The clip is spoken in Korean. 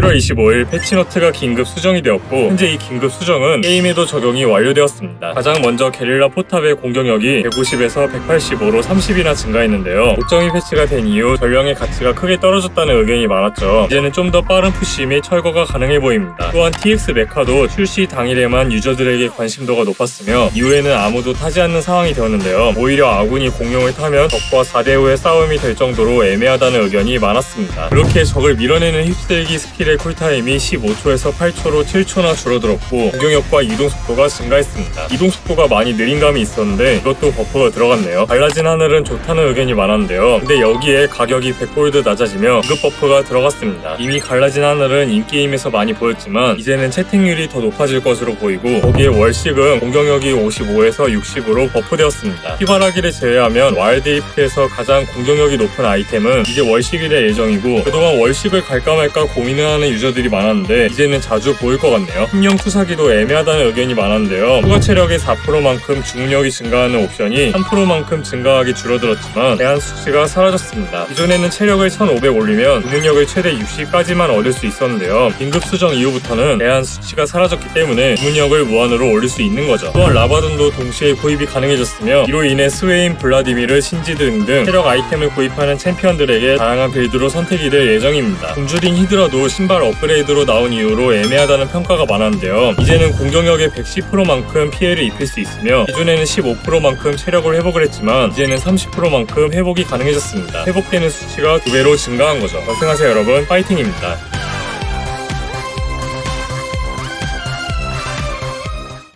7월 25일 패치노트가 긴급 수정이 되었고 현재 이 긴급 수정은 게임에도 적용이 완료되었습니다. 가장 먼저 게릴라 포탑의 공격력이 150에서 185로 30이나 증가했는데요. 목정이 패치가 된 이후 전령의 가치가 크게 떨어졌다는 의견이 많았죠. 이제는 좀 더 빠른 푸시 및 철거가 가능해 보입니다. 또한 TX 메카도 출시 당일에만 유저들에게 관심도가 높았으며 이후에는 아무도 타지 않는 상황이 되었는데요. 오히려 아군이 공룡을 타면 적과 4대5의 싸움이 될 정도로 애매하다는 의견이 많았습니다. 그렇게 적을 밀어내는 휩쓸기 스킬의 쿨타임이 15초에서 8초로 7초나 줄어들었고 공격력과 이동 속도가 증가했습니다. 이동 속도가 많이 느린 감이 있었는데 이것도 버프가 들어갔네요. 갈라진 하늘은 좋다는 의견이 많았는데요. 근데 여기에 가격이 100골드 낮아지며 긴급 버프가 들어갔습니다. 이미 갈라진 하늘은 인게임에서 많이 보였지만 이제는 채택률이 더 높아질 것으로 보이고 거기에 월식은 공격력이 55에서 60으로 버프되었습니다. 피바라기를 제외하면 와일드리프트에서 가장 공격력이 높은 아이템은 이제 월식이 될 예정이고 그동안 월식을 갈까 말까 고민을 하는 유저들이 많았는데 이제는 자주 보일 것 같네요. 힘령 투사기도 애매하다는 의견이 많았는데요. 추가 체력의 4%만큼 주문력이 증가하는 옵션이 3%만큼 증가하기 줄어들었지만 대한 수치가 사라졌습니다. 기존에는 체력을 1500 올리면 주문력을 최대 60까지만 얻을 수 있었는데요. 긴급 수정 이후부터는 대한 수치가 사라졌기 때문에 주문력을 무한으로 올릴 수 있는 거죠. 또한 라바든도 동시에 구입이 가능해졌으며 이로 인해 스웨인, 블라디미르, 신지 등등 체력 아이템을 구입하는 챔피언들에게 다양한 빌드로 선택이 될 예정입니다. 굶주린 히드라도 신발 업그레이드로 나온 이후로 애매하다는 평가가 많았는데요. 이제는 공격력의 110%만큼 피해를 입힐 수 있으며 기존에는 15%만큼 체력을 회복을 했지만 이제는 30%만큼 회복이 가능해졌습니다. 회복되는 수치가 두 배로 증가한 거죠. 고생하세요 여러분. 파이팅입니다.